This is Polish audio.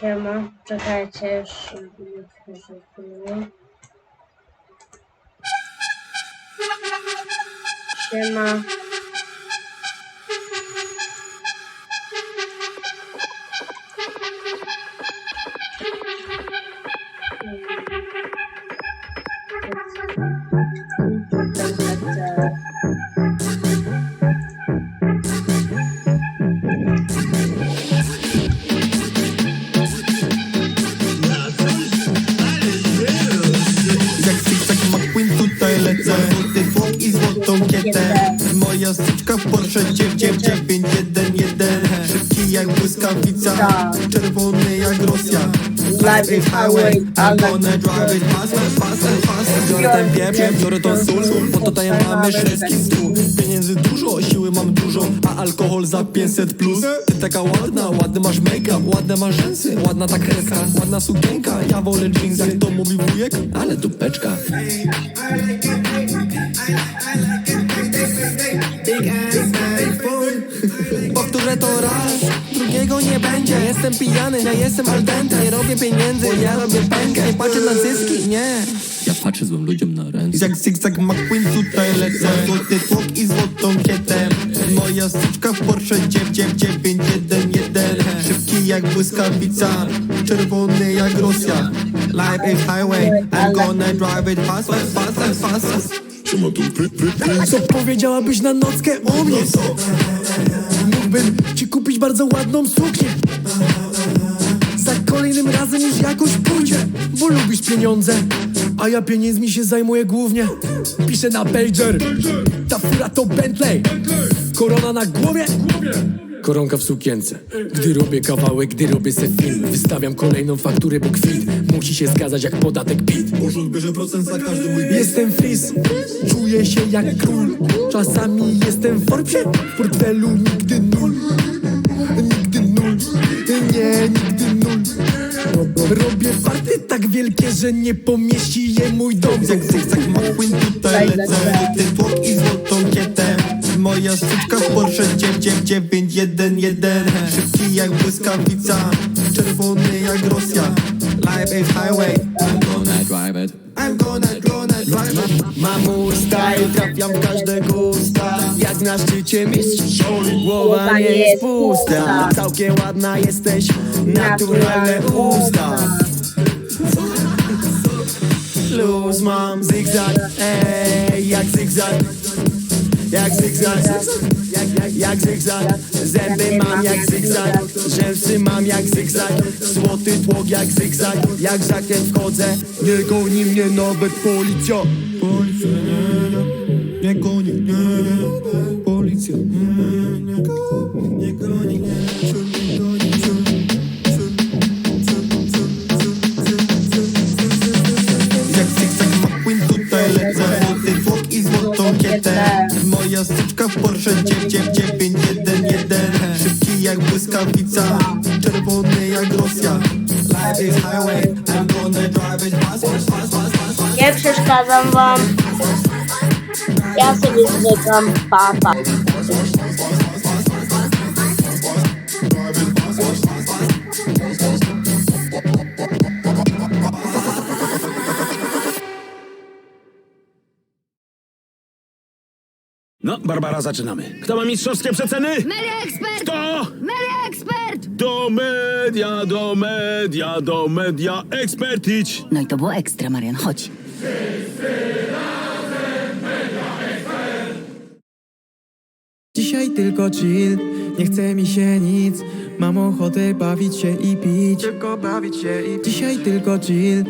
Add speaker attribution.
Speaker 1: Siema, czekajcie, już nie wchodzę tu. Siema.
Speaker 2: 9-1-1 Szybki jak błyskawica Czerwony jak Rosja. Life is highway, I'm gonna drive it fast, fast, fast Biorę ten pieprz, biorę tą sól Bo tutaj mamy szewski stół Pieniędzy dużo, siły mam dużo A alkohol za 500 plus. Ty taka ładna, ładny masz make-up Ładne masz rzęsy, ładna ta kreska Ładna sukienka, ja wolę jeans Jak to mówi wujek, ale dupeczka. Hey, I like Jestem pijany, ja jestem al dente Nie robię pieniędzy, ja robię pękę Nie patrzę na zyski, nie.
Speaker 3: Ja patrzę złym ludziom na ręce.
Speaker 2: Jak zigzag McQueen tutaj lecę. Złoty tłok i złotą kietę. Moja styczka w Porsche 991 Szybki jak błyskawica Czerwony jak Rosja. Life is highway I'm gonna drive it fast, fast, fast, fast, fast, fast.
Speaker 4: Co powiedziałabyś na nockę u mnie? Mógłbym ci kupić bardzo ładną suknię. Za kolejnym razem już jakoś pójdzie Bo lubisz pieniądze A ja pieniędzmi się zajmuję głównie. Piszę na pager. Ta fura to Bentley. Korona na głowie. Koronka w sukience. Gdy robię kawałek, gdy robię se film Wystawiam kolejną fakturę, bo kwit Musi się zgadzać jak podatek PIT.
Speaker 2: Urząd bierze procent za każdy mój
Speaker 4: Jestem fris, czuję się jak król. Czasami jestem w Forbesie, w portfelu nigdy nul Nie, nigdy nul Robię farty tak wielkie, że nie pomieści je mój dom.
Speaker 2: Jak zigzag McQueen tutaj lecę. Złoty tłok i złotą kietę. Moja styczka w Porsche 991 Szybki jak błyskawica Czerwony jak Rosja. Life is highway. I'm gonna
Speaker 3: Drive it.
Speaker 2: I'm gonna, gonna drive it.
Speaker 5: Mam mój style, trafiam w na szczycie mistrz Głowa nie jest pusta. Całkiem ładna jesteś, naturalne usta. Luz mam zigzag, ej, jak zigzag Jak zigzag, jak, jak, zigzag Zęby mam jak zigzag, rzęsy mam jak zigzag Złoty tłok jak zigzag, jak żakiet wchodzę. Nie goni mnie nawet Policja,
Speaker 2: Moja styczka w Porsche 991 Szybki jak błyskawica Czerwony jak Rosja Life is highway I'm gonna drive it fast, fast, fast, fast, fast, fast.
Speaker 1: Nie przeszkadzam wam. Ja sobie zmykam papa.
Speaker 6: No, Barbara, zaczynamy. Kto ma mistrzowskie przeceny?
Speaker 7: Media Expert!
Speaker 6: Kto?
Speaker 7: Media Expert!
Speaker 6: Do media, do media, do media, ekspert idź.
Speaker 7: No i to było ekstra, Marian, chodź.
Speaker 8: Dzisiaj tylko chill, nie chce mi się nic Mam ochotę bawić się i pić Tylko bawić się i pić Dzisiaj tylko chill,